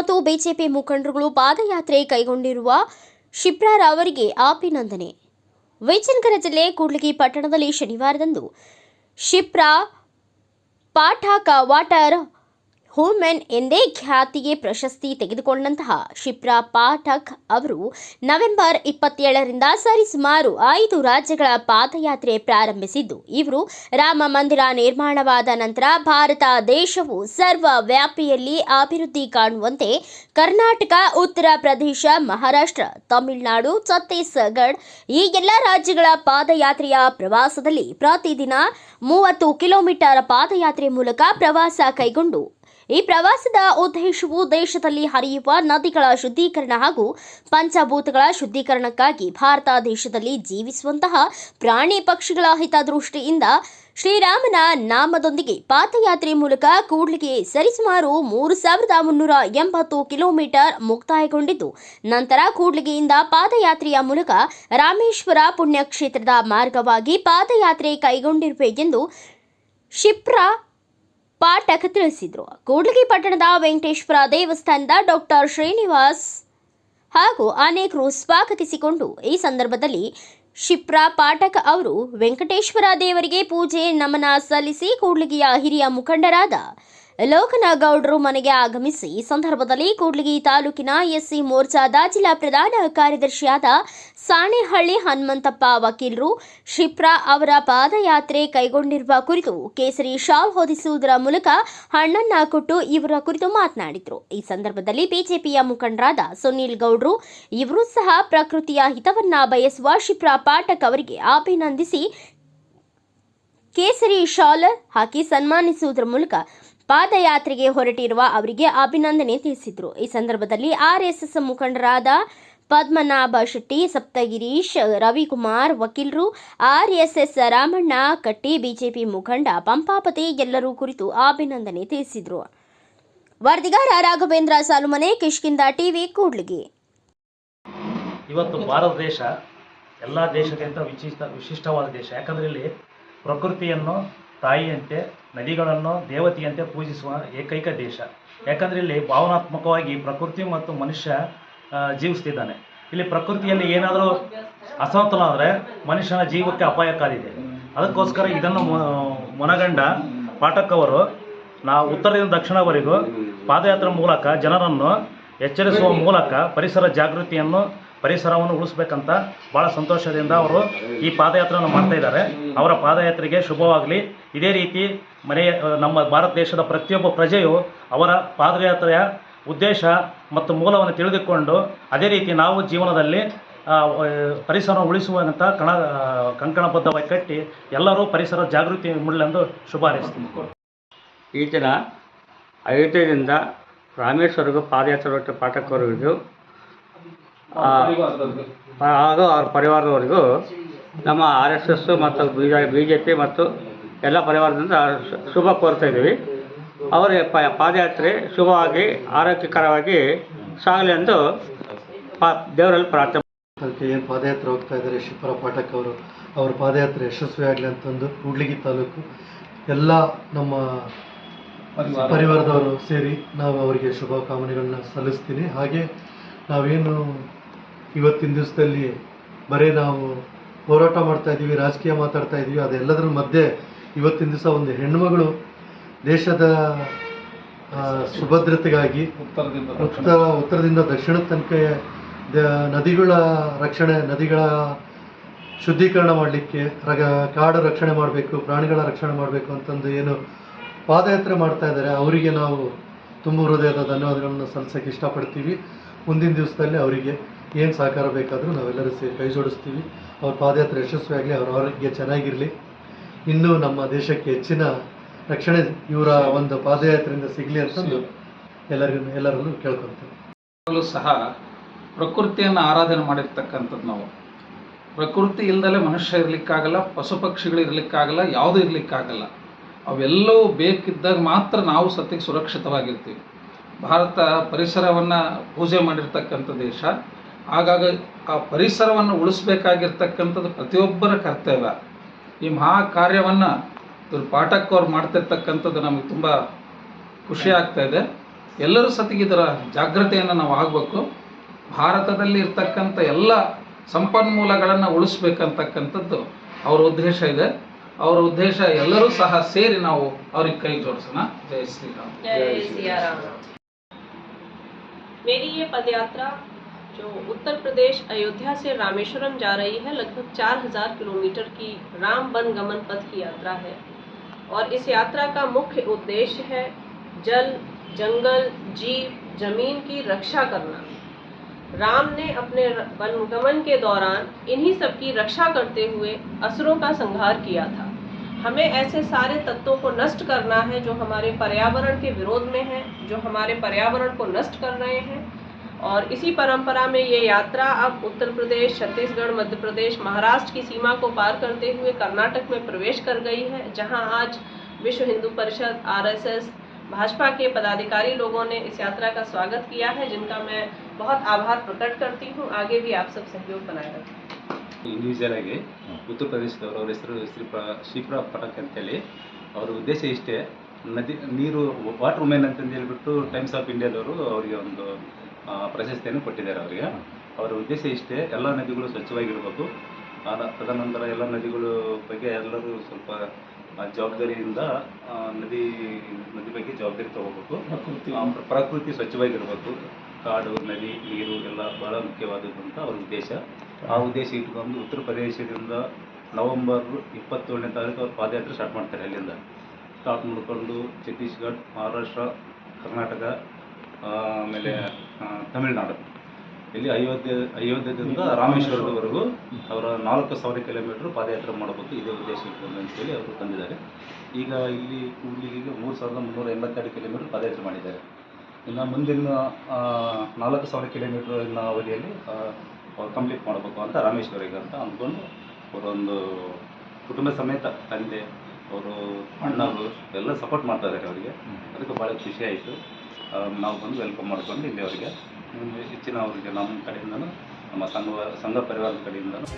ಮತ್ತು ಬಿಜೆಪಿ ಮುಖಂಡರುಗಳು ಪಾದಯಾತ್ರೆ ಕೈಗೊಂಡಿರುವ ಶಿಪ್ರಾರ್ ಅವರಿಗೆ ಅಭಿನಂದನೆ. ವಿಜಯನಗರ ಜಿಲ್ಲೆ ಕೂಡ್ಲಿಗಿ ಪಟ್ಟಣದಲ್ಲಿ ಶನಿವಾರದಂದು ಶಿಪ್ರಾ ಪಾಠಕ ವಾಟರ್ ಹೂಮೆನ್ ಎಂದೇ ಖ್ಯಾತಿಗೆ ಪ್ರಶಸ್ತಿ ತೆಗೆದುಕೊಂಡಂತಹ ಶಿಪ್ರಾ ಪಾಠಕ್ ಅವರು ನವೆಂಬರ್ ಇಪ್ಪತ್ತೇಳರಿಂದ ಸರಿಸುಮಾರು ಐದು ರಾಜ್ಯಗಳ ಪಾದಯಾತ್ರೆ ಪ್ರಾರಂಭಿಸಿದ್ದು. ಇವರು ರಾಮ ಮಂದಿರ ನಿರ್ಮಾಣವಾದ ನಂತರ ಭಾರತ ದೇಶವು ಸರ್ವ ವ್ಯಾಪಿಯಲ್ಲಿ ಅಭಿವೃದ್ಧಿ ಕಾಣುವಂತೆ ಕರ್ನಾಟಕ, ಉತ್ತರ ಪ್ರದೇಶ, ಮಹಾರಾಷ್ಟ್ರ, ತಮಿಳುನಾಡು, ಛತ್ತೀಸ್ಗಢ ಈ ಎಲ್ಲ ರಾಜ್ಯಗಳ ಪಾದಯಾತ್ರೆಯ ಪ್ರವಾಸದಲ್ಲಿ ಪ್ರತಿದಿನ ಮೂವತ್ತು ಕಿಲೋಮೀಟರ್ ಪಾದಯಾತ್ರೆ ಮೂಲಕ ಪ್ರವಾಸ ಕೈಗೊಂಡು ಈ ಪ್ರವಾಸದ ಉದ್ದೇಶವು ದೇಶದಲ್ಲಿ ಹರಿಯುವ ನದಿಗಳ ಶುದ್ಧೀಕರಣ ಹಾಗೂ ಪಂಚಭೂತಗಳ ಶುದ್ಧೀಕರಣಕ್ಕಾಗಿ ಭಾರತ ದೇಶದಲ್ಲಿ ಜೀವಿಸುವಂತಹ ಪ್ರಾಣಿ ಪಕ್ಷಿಗಳ ಹಿತದೃಷ್ಟಿಯಿಂದ ಶ್ರೀರಾಮನ ನಾಮದೊಂದಿಗೆ ಪಾದಯಾತ್ರೆ ಮೂಲಕ ಕೂಡ್ಲಿಗೆ ಸರಿಸುಮಾರು ಮೂರು ಸಾವಿರದ ಮುನ್ನೂರ ಎಂಬತ್ತು ಕಿಲೋಮೀಟರ್ ಮುಕ್ತಾಯಗೊಂಡಿದ್ದು, ನಂತರ ಕೂಡ್ಲಿಗೆಯಿಂದ ಪಾದಯಾತ್ರೆಯ ಮೂಲಕ ರಾಮೇಶ್ವರ ಪುಣ್ಯಕ್ಷೇತ್ರದ ಮಾರ್ಗವಾಗಿ ಪಾದಯಾತ್ರೆ ಕೈಗೊಂಡಿರುವೆ ಎಂದು ಶಿಪ್ರಾ ಪಾಠಕ್ ತಿಳಿಸಿದರು. ಕೂಡ್ಲಿಗಿ ಪಟ್ಟಣದ ವೆಂಕಟೇಶ್ವರ ದೇವಸ್ಥಾನದ ಡಾಕ್ಟರ್ ಶ್ರೀನಿವಾಸ್ ಹಾಗೂ ಅನೇಕರು ಸ್ವಾಗತಿಸಿಕೊಂಡು ಈ ಸಂದರ್ಭದಲ್ಲಿ ಶಿಪ್ರಾ ಪಾಠಕ್ ಅವರು ವೆಂಕಟೇಶ್ವರ ದೇವರಿಗೆ ಪೂಜೆ ನಮನ ಸಲ್ಲಿಸಿ ಕೂಡ್ಲಿಗಿಯ ಹಿರಿಯ ಮುಖಂಡರಾದ ಲೋಕನಗೌಡರು ಮನೆಗೆ ಆಗಮಿಸಿ ಈ ಸಂದರ್ಭದಲ್ಲಿ ಕೂಡ್ಲಿಗಿ ತಾಲೂಕಿನ ಎಸ್ಸಿ ಮೋರ್ಚಾದ ಜಿಲ್ಲಾ ಪ್ರಧಾನ ಕಾರ್ಯದರ್ಶಿಯಾದ ಸಾಣೆಹಳ್ಳಿ ಹನುಮಂತಪ್ಪ ವಕೀಲರು ಶಿಪ್ರಾ ಅವರ ಪಾದಯಾತ್ರೆ ಕೈಗೊಂಡಿರುವ ಕುರಿತು ಕೇಸರಿ ಶಾಲ್ ಹೊದಿಸುವುದರ ಮೂಲಕ ಹಣ್ಣನ್ನ ಕೊಟ್ಟು ಇವರ ಕುರಿತು ಮಾತನಾಡಿದರು. ಈ ಸಂದರ್ಭದಲ್ಲಿ ಬಿಜೆಪಿಯ ಮುಖಂಡರಾದ ಸುನೀಲ್ ಗೌಡ್ರು ಇವರು ಸಹ ಪ್ರಕೃತಿಯ ಹಿತವನ್ನ ಬಯಸುವ ಶಿಪ್ರಾ ಪಾಠಕ್ ಅವರಿಗೆ ಅಭಿನಂದಿಸಿ ಕೇಸರಿ ಶಾಲ್ ಹಾಕಿ ಸನ್ಮಾನಿಸುವುದರ ಮೂಲಕ ಪಾದಯಾತ್ರೆಗೆ ಹೊರಟಿರುವ ಅವರಿಗೆ ಅಭಿನಂದನೆ ತಿಳಿಸಿದರು. ಈ ಸಂದರ್ಭದಲ್ಲಿ ಆರ್ಎಸ್ಎಸ್ ಮುಖಂಡರಾದ ಪದ್ಮನಾಭ ಶೆಟ್ಟಿ, ಸಪ್ತಗಿರೀಶ್, ರವಿಕುಮಾರ್, ವಕೀಲರು, ಆರ್ಎಸ್ಎಸ್ ರಾಮಣ್ಣ, ಕಟ್ಟಿ, ಬಿಜೆಪಿ ಮುಖಂಡ, ಪಂಪಾಪತಿ ಎಲ್ಲರೂ ಕುರಿತು ಅಭಿನಂದನೆ ತಿಳಿಸಿದರು. ವರದಿಗಾರ ರಾಘವೇಂದ್ರ ಸಾಲುಮನೆ ಕಿಷ್ಕಿಂದ ಟಿವಿ, ಕೂಡ್ಲಿಗೆ. ಇವತ್ತು ಭಾರತ ದೇಶ ಎಲ್ಲ ದೇಶಕ್ಕಿಂತ ವಿಶಿಷ್ಟ, ವಿಶಿಷ್ಟವಾದ ದೇಶ. ಯಾಕಂದ್ರೆ ಇಲ್ಲಿ ಪ್ರಕೃತಿಯನ್ನು ತಾಯಿಯಂತೆ, ನದಿಗಳನ್ನು ದೇವತೆಯಂತೆ ಪೂಜಿಸುವ ಏಕೈಕ ದೇಶ. ಯಾಕಂದರೆ ಇಲ್ಲಿ ಭಾವನಾತ್ಮಕವಾಗಿ ಪ್ರಕೃತಿ ಮತ್ತು ಮನುಷ್ಯ ಜೀವಿಸ್ತಿದ್ದಾನೆ. ಇಲ್ಲಿ ಪ್ರಕೃತಿಯಲ್ಲಿ ಏನಾದರೂ ಅಸಮತೋಲನ ಆದರೆ ಮನುಷ್ಯನ ಜೀವಕ್ಕೆ ಅಪಾಯಕಾರಿದೆ ಅದಕ್ಕೋಸ್ಕರ ಇದನ್ನು ಮನಗಂಡ ಪಾಠಕ್ ಅವರು ನಾವು ಉತ್ತರದಿಂದ ದಕ್ಷಿಣವರೆಗೂ ಪಾದಯಾತ್ರೆ ಮೂಲಕ ಜನರನ್ನು ಎಚ್ಚರಿಸುವ ಮೂಲಕ ಪರಿಸರ ಜಾಗೃತಿಯನ್ನು ಪರಿಸರವನ್ನು ಉಳಿಸ್ಬೇಕಂತ ಭಾಳ ಸಂತೋಷದಿಂದ ಅವರು ಈ ಪಾದಯಾತ್ರೆಯನ್ನು ಮಾಡ್ತಾ ಇದ್ದಾರೆ. ಅವರ ಪಾದಯಾತ್ರೆಗೆ ಶುಭವಾಗಲಿ. ಇದೇ ರೀತಿ ಮನೆಯ ನಮ್ಮ ಭಾರತ ದೇಶದ ಪ್ರತಿಯೊಬ್ಬ ಪ್ರಜೆಯು ಅವರ ಪಾದಯಾತ್ರೆಯ ಉದ್ದೇಶ ಮತ್ತು ಮೂಲವನ್ನು ತಿಳಿದುಕೊಂಡು ಅದೇ ರೀತಿ ನಾವು ಜೀವನದಲ್ಲಿ ಪರಿಸರ ಉಳಿಸುವಂಥ ಕಣ ಕಂಕಣಬದ್ಧವಾಗಿ ಕಟ್ಟಿ ಎಲ್ಲರೂ ಪರಿಸರ ಜಾಗೃತಿ ಮೂಡಲೆಂದು ಶುಭ ಹಾರೈಸ್ತೀನಿ. ಈ ದಿನ ಅಯೋಧ್ಯೆಯಿಂದ ರಾಮೇಶ್ವರಿಗೂ ಪಾದಯಾತ್ರೆ ಪಾಠಕ್ಕೆ ಪಾಠಕವರೆಗೂ ಹಾಗೂ ಅವ್ರ ಪರಿವಾರದವರೆಗೂ, ನಮ್ಮ ಆರ್ ಎಸ್ ಎಸ್ ಮತ್ತು ಬಿ ಜೆ ಪಿ ಮತ್ತು ಎಲ್ಲ ಪರಿವಾರದಿಂದ ಶುಭ ಕೋರ್ತಾ ಇದ್ದೀವಿ. ಅವರ ಪಾದಯಾತ್ರೆ ಶುಭವಾಗಿ, ಆರೋಗ್ಯಕರವಾಗಿ ಸಾಗಲಿ ಎಂದು ಪಾ, ದೇವರಲ್ಲಿ ಪ್ರಾರ್ಥನೆ ಏನು ಪಾದಯಾತ್ರೆ ಹೋಗ್ತಾ ಇದ್ದಾರೆ, ಶಿವಪುರ ಪಾಠಕ್ ಅವರು. ಅವ್ರ ಪಾದಯಾತ್ರೆ ಯಶಸ್ವಿ ಆಗಲಿ ಅಂತಂದು ಕೂಡ್ಲಿಗಿ ತಾಲೂಕು, ಎಲ್ಲ ನಮ್ಮ ಪರಿವಾರದವರು ಸೇರಿ ನಾವು ಅವರಿಗೆ ಶುಭ ಕಾಮನೆಗಳನ್ನ ಸಲ್ಲಿಸ್ತೀನಿ. ಹಾಗೆ ನಾವೇನು ಇವತ್ತಿನ ದಿವಸದಲ್ಲಿ ಬರೀ ನಾವು ಹೋರಾಟ ಮಾಡ್ತಾ ಇದ್ದೀವಿ ರಾಜಕೀಯ ಮಾತಾಡ್ತಾ ಇದ್ದೀವಿ ಅದೆಲ್ಲದರ ಮಧ್ಯೆ ಇವತ್ತಿನ ದಿವಸ ಒಂದು ಹೆಣ್ಮಗಳು ದೇಶದ ಸುಭದ್ರತೆಗಾಗಿ ಉತ್ತರ ಉತ್ತರದಿಂದ ದಕ್ಷಿಣದ ತನಕ ದ- ನದಿಗಳ ರಕ್ಷಣೆ ನದಿಗಳ ಶುದ್ಧೀಕರಣ ಮಾಡಲಿಕ್ಕೆ ರಗ ಕಾಡು ರಕ್ಷಣೆ ಮಾಡಬೇಕು ಪ್ರಾಣಿಗಳ ರಕ್ಷಣೆ ಮಾಡಬೇಕು ಅಂತಂದು ಏನು ಪಾದಯಾತ್ರೆ ಮಾಡ್ತಾ ಇದ್ದಾರೆ. ಅವರಿಗೆ ನಾವು ತುಂಬ ಹೃದಯದ ಧನ್ಯವಾದಗಳನ್ನು ಸಲ್ಲಿಸೋಕ್ಕೆ ಇಷ್ಟಪಡ್ತೀವಿ. ಮುಂದಿನ ದಿವಸದಲ್ಲಿ ಅವರಿಗೆ ಏನು ಸಹಕಾರ ಬೇಕಾದರೂ ನಾವೆಲ್ಲರೂ ಸೇರಿ ಕೈ ಜೋಡಿಸ್ತೀವಿ ಅವ್ರ ಪಾದಯಾತ್ರೆ ಯಶಸ್ವಿಯಾಗಲಿ, ಅವ್ರ ಆರೋಗ್ಯ ಚೆನ್ನಾಗಿರಲಿ. ಇನ್ನೂ ನಮ್ಮ ದೇಶಕ್ಕೆ ಹೆಚ್ಚಿನ ರಕ್ಷಣೆ ಇವರ ಒಂದು ಪಾದಯಾತ್ರೆಯಿಂದ ಸಿಗಲಿ ಅಂತಂದು ಎಲ್ಲರಿಗೂ, ಎಲ್ಲರಲ್ಲೂ ಕೇಳ್ಕೊತೀವಿ ಸಹ ಪ್ರಕೃತಿಯನ್ನು ಆರಾಧನೆ ಮಾಡಿರ್ತಕ್ಕಂಥದ್ದು ನಾವು. ಪ್ರಕೃತಿ ಇಲ್ದಲೆ ಮನುಷ್ಯ ಇರಲಿಕ್ಕಾಗಲ್ಲ, ಪಶು ಪಕ್ಷಿಗಳು ಇರಲಿಕ್ಕಾಗಲ್ಲ, ಯಾವುದೂ ಇರಲಿಕ್ಕಾಗಲ್ಲ. ಅವೆಲ್ಲವೂ ಬೇಕಿದ್ದಾಗ ಮಾತ್ರ ನಾವು ಸತ್ಯಕ್ಕೆ ಸುರಕ್ಷಿತವಾಗಿರ್ತೀವಿ. ಭಾರತ ಪರಿಸರವನ್ನು ಪೂಜೆ ಮಾಡಿರ್ತಕ್ಕಂಥ ದೇಶ. ಹಾಗಾಗಿ ಆ ಪರಿಸರವನ್ನು ಉಳಿಸ್ಬೇಕಾಗಿರ್ತಕ್ಕಂಥದ್ದು ಪ್ರತಿಯೊಬ್ಬರ ಕರ್ತವ್ಯ ಈ ಮಹಾ ಕಾರ್ಯವನ್ನು ಇವ್ರು ಪಾಠಕ್ ಅವ್ರು ಮಾಡ್ತಿರ್ತಕ್ಕಂಥದ್ದು ನಮಗೆ ತುಂಬ ಖುಷಿ ಆಗ್ತಾ ಇದೆ ಎಲ್ಲರೂ ಸತಿಗೆ ಇದರ ಜಾಗ್ರತೆಯನ್ನು ನಾವು ಆಗಬೇಕು ಭಾರತದಲ್ಲಿ ಇರ್ತಕ್ಕಂಥ ಎಲ್ಲ ಸಂಪನ್ಮೂಲಗಳನ್ನು ಉಳಿಸ್ಬೇಕಂತಕ್ಕಂಥದ್ದು ಅವರ ಉದ್ದೇಶ ಇದೆ ಅವರ ಉದ್ದೇಶ ಎಲ್ಲರೂ ಸಹ ಸೇರಿ ನಾವು ಅವ್ರಿಗೆ ಕೈ ಜೋಡಿಸೋಣ ಜೈ ಶ್ರೀರಾಮ್ जय सिया राम मेरी ये पदयात्रा जो उत्तर प्रदेश अयोध्या से रामेश्वरम जा रही है। लगभग 4000 किलोमीटर की राम वन गमन पथ की यात्रा है और इस यात्रा का मुख्य उद्देश्य है जल, जंगल, जीव, ज़मीन की रक्षा करना। राम ने अपने र- वन गमन के दौरान इन्हीं सब की रक्षा करते हुए असुरों का संहार किया था। हमें ऐसे सारे तत्वों को नष्ट करना है जो हमारे पर्यावरण के विरोध में हैं, जो हमारे पर्यावरण को नष्ट कर रहे हैं। और इसी परंपरा में ये यात्रा अब उत्तर प्रदेश छत्तीसगढ़ मध्य प्रदेश महाराष्ट्र की सीमा को पार करते हुए कर्नाटक में प्रवेश कर गई है जहां आज विश्व हिंदू परिषद आरएसएस भाजपा के पदाधिकारी लोगों ने इस यात्रा का स्वागत किया है जिनका मैं बहुत आभार प्रकट करती हूँ आगे भी आप सब सहयोग बनाए रखें ಇಂಡಿವಿಜುವಲ್ ಆಗಿ ಉತ್ತರ ಪ್ರದೇಶದವರು ಅವ್ರ ಹೆಸರು ಶ್ರೀ ಪ್ರ ಶ್ರೀಪ್ರ ಪಟಕ್ ಅಂತೇಳಿ ಅವ್ರ ಉದ್ದೇಶ ಇಷ್ಟೇ ನದಿ ನೀರು ವಾಟರ್ ವುಮೆನ್ ಅಂತಂದು ಹೇಳ್ಬಿಟ್ಟು ಟೈಮ್ಸ್ ಆಫ್ ಇಂಡಿಯಾದವರು ಅವರಿಗೆ ಒಂದು ಆ, ಪ್ರಶಸ್ತಿಯನ್ನು ಕೊಟ್ಟಿದ್ದಾರೆ ಅವರಿಗೆ. ಅವರ ಉದ್ದೇಶ ಇಷ್ಟೇ ಎಲ್ಲ ನದಿಗಳು ಸ್ವಚ್ಛವಾಗಿರಬೇಕು. ಆದ- ತದನಂತರ ಎಲ್ಲ ನದಿಗಳು ಬಗ್ಗೆ ಎಲ್ಲರೂ ಸ್ವಲ್ಪ ಜವಾಬ್ದಾರಿಯಿಂದ ನದಿ ನದಿ ಬಗ್ಗೆ ಜವಾಬ್ದಾರಿ ತಗೋಬೇಕು. ಪ್ರಕೃತಿ. ಪ್ರಕೃತಿ ಸ್ವಚ್ಛವಾಗಿರಬೇಕು. ಕಾಡು ನದಿ ನೀರು ಎಲ್ಲ ಬಹಳ ಮುಖ್ಯವಾದದ್ದು ಅಂತ ಅವ್ರ ಉದ್ದೇಶ. ಆ ಉದ್ದೇಶ ಇಟ್ಕೊಂಡು ಉತ್ತರ ಪ್ರದೇಶದಿಂದ ನವೆಂಬರ್ ಇಪ್ಪತ್ತೇಳನೇ ತಾರೀಕು ಅವ್ರು ಪಾದಯಾತ್ರೆ ಸ್ಟಾರ್ಟ್ ಮಾಡ್ತಾರೆ ಅಲ್ಲಿಂದ. ಸ್ಟಾರ್ಟ್ ಮಾಡಿಕೊಂಡು ಛತ್ತೀಸ್ಗಢ ಮಹಾರಾಷ್ಟ್ರ ಕರ್ನಾಟಕ ಆಮೇಲೆ ತಮಿಳ್ನಾಡು. ಇಲ್ಲಿ ಅಯೋಧ್ಯೆ ಅಯೋಧ್ಯದಿಂದ ರಾಮೇಶ್ವರದವರೆಗೂ ಅವರ ನಾಲ್ಕು ಸಾವಿರ ಕಿಲೋಮೀಟ್ರ್ ಪಾದಯಾತ್ರೆ ಮಾಡಬೇಕು. ಇದೇ ಉದ್ದೇಶ ಅಂತೇಳಿ ಅವರು ತಂದಿದ್ದಾರೆ. ಈಗ ಇಲ್ಲಿ ಕೂಡ್ಲಿಗಿಗೆ ಮೂರು ಸಾವಿರದ ಮುನ್ನೂರ ಎಂಬತ್ತೆರಡು ಕಿಲೋಮೀಟ್ರ್ ಪಾದಯಾತ್ರೆ ಮಾಡಿದ್ದಾರೆ. ಇನ್ನು ಮುಂದಿನ ನಾಲ್ಕು ಸಾವಿರ ಕಿಲೋಮೀಟ್ರ್ ಇನ್ನ ಅವಧಿಯಲ್ಲಿ ಕಂಪ್ಲೀಟ್ ಮಾಡಬೇಕು ಅಂತ ರಾಮೇಶ್ವರಿಗೆ ಅಂತ ಅಂದ್ಕೊಂಡು ಅವರೊಂದು ಕುಟುಂಬ ಸಮೇತ ತಂದೆ, ಅವರು ಅಣ್ಣವರು ಎಲ್ಲ ಸಪೋರ್ಟ್ ಮಾಡ್ತಾ ಇದ್ದಾರೆ ಅವರಿಗೆ. ಅದಕ್ಕೆ ಭಾಳ ಖುಷಿ ಆಯಿತು. ನಾವು ಬಂದು ವೆಲ್ಕಮ್ ಮಾಡ್ಕೊಂಡು ಇಲ್ಲಿ ಅವರಿಗೆ ಹೆಚ್ಚಿನ ಅವರಿಗೆ ನಮ್ಮ ಕಡೆಯಿಂದನೂ, ನಮ್ಮ ಸಂಘ ಸಂಘ ಪರಿವಾರದ ಕಡೆಯಿಂದನೂ.